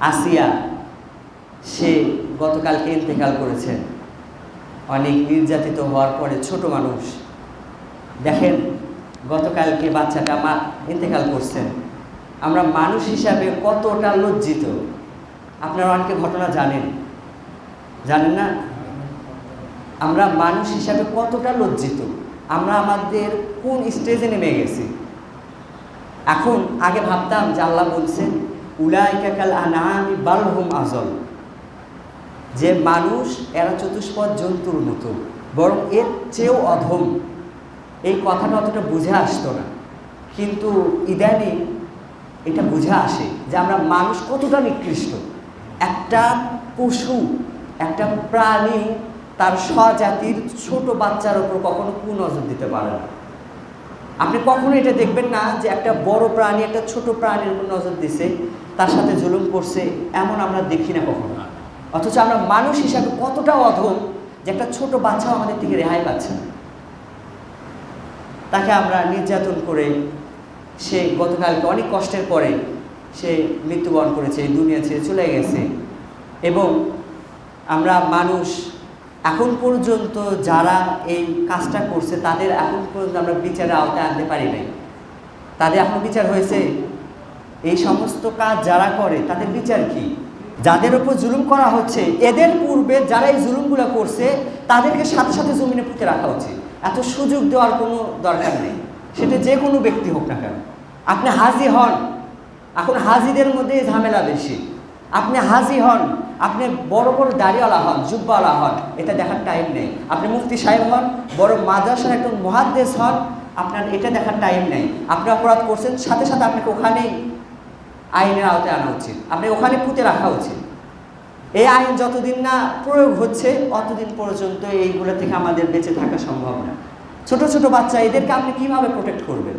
আসিয়া সে গতকালকে ইন্তেকাল করেছেন অনেক নির্যাতিত হওয়ার পরে ছোট মানুষ। দেখেন, গতকালকে বাচ্চাটা মা ইন্তেকাল করছেন। আমরা মানুষ হিসাবে কতটা লজ্জিত। আপনারা অনেকে ঘটনা জানেন। জানেন না? আমরা মানুষ হিসাবে কতটা লজ্জিত। আমরা আমাদের কোন স্টেজে নেমে গেছি? এখন আগে ভাবতাম যে আল্লাহ বলছেন উলাইকাকাল আনামি বালহুম আজল। যে মানুষ, এরা চতুষ্পদ জন্তুর মতো, বরং এর চেয়েও অধম। এই কথাটা অতটা বুঝে আসতো না। কিন্তু ইদানিং এটা বুঝে আসে যে আমরা মানুষ কতটা নিকৃষ্ট। একটা পশু, একটা প্রাণী তার স্বজাতির ছোট বাচ্চার ওপর কখনো কুনজর দিতে পারে না। আপনি কখনো এটা দেখবেন না যে একটা বড় প্রাণী, একটা ছোট প্রাণীর উপর নজর দিছে, তার সাথে জুলুম করছে, এমন আমরা দেখি না কখনো। অথচ আমরা মানুষ হিসাবে কতটা অধম যে একটা ছোট বাচ্চাও আমাদের থেকে রেহাই পাচ্ছে না। তাকে আমরা নির্যাতন করে, সে গতকালকে অনেক কষ্টের পরে সে মৃত্যুবরণ করেছে দুনিয়া ছেড়ে চলে গেছে। এবং আমরা মানুষ এখন পর্যন্ত যারা এই কাজটা করছে, তাদের এখন পর্যন্ত আমরা বিচারের আওতায় আনতে পারি নাই। তাদের এখন বিচার হয়েছে? এই সমস্ত কাজ যারা করে, তাদের বিচার কি? যাদের উপর জুলুম করা হচ্ছে, এদের পূর্বে যারা এই জুলুমগুলো করছে, তাদেরকে সাথে সাথে জমিনে পুঁতে রাখা উচিত। এত সুযোগ দেওয়ার কোনো দরকার নেই। সেটা যে কোনো ব্যক্তি হোক না কেন। আপনি হাজি হন। এখন হাজিদের মধ্যে ঝামেলা বেশি। আপনি হাজি হন, আপনি বড় বড় দাড়িওয়ালা হন, জুব্বাওয়ালা হন, এটা দেখার টাইম নেই। আপনি মুফতি সাহেব হন, বড় মাদ্রাসার একজন মহাদ্দেশ হন, আপনার এটা দেখার টাইম নেই। আপনি অপরাধ করছেন, সাথে সাথে আপনাকে ওখানেই আইনের আওতায় আনা উচিত। আপনি ওখানে পুঁতে রাখা উচিত। এই আইন যতদিন না প্রয়োগ হচ্ছে, অতদিন পর্যন্ত এইগুলো থেকে আমাদের বেঁচে থাকা সম্ভব না। ছোট ছোট বাচ্চা, এদেরকে আপনি কীভাবে প্রোটেক্ট করবেন?